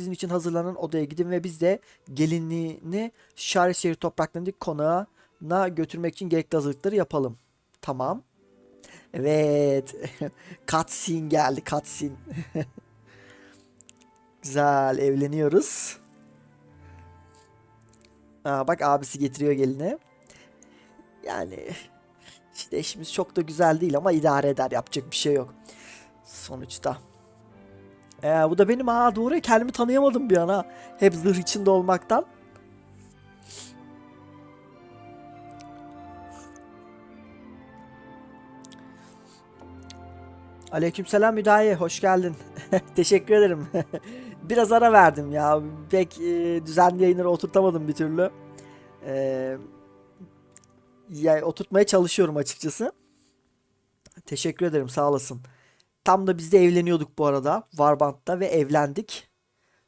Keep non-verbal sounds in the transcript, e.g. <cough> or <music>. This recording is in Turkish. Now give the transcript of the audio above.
vaftizm için hazırlanan odaya gidin ve biz de gelinliğini Şari şehir topraklarındaki konağına götürmek için gerekli hazırlıkları yapalım. Tamam. Evet. <laughs> cutscene geldi cutscene. <laughs> Güzel evleniyoruz. Aa, bak abisi getiriyor gelini. Yani işte eşimiz çok da güzel değil ama idare eder yapacak bir şey yok. Sonuçta. Ee, bu da benim ha doğru kendimi tanıyamadım bir an ha. Hep zırh içinde olmaktan. Aleykümselam müdahi hoş geldin. <laughs> Teşekkür ederim. <laughs> Biraz ara verdim ya. Pek e, düzenli yayınları oturtamadım bir türlü. Eee ya, oturtmaya çalışıyorum açıkçası. Teşekkür ederim sağ olasın. Tam da biz de evleniyorduk bu arada. Warband'da ve evlendik.